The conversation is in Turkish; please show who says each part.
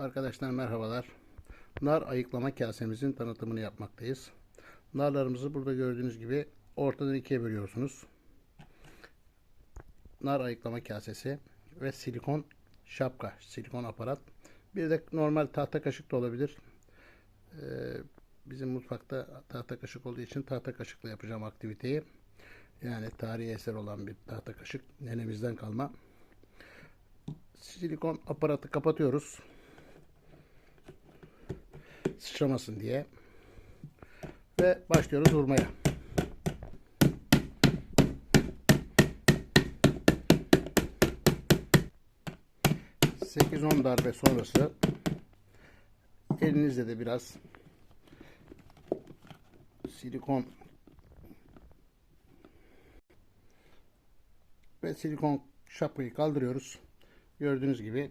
Speaker 1: Arkadaşlar merhabalar. Nar ayıklama kasemizin tanıtımını yapmaktayız. Narlarımızı burada gördüğünüz gibi ortadan ikiye bölüyorsunuz. Nar ayıklama kasesi ve silikon şapka, silikon aparat. Bir de normal tahta kaşık da olabilir. Ee, bizim mutfakta tahta kaşık olduğu için tahta kaşıkla yapacağım aktiviteyi. Yani tarihi eser olan bir tahta kaşık. Nenemizden kalma. Silikon aparatı kapatıyoruz. Sıçramasın diye. Ve başlıyoruz vurmaya. Sekiz on darbe sonrası elinizde de biraz silikon ve silikon şapkayı kaldırıyoruz. Gördüğünüz gibi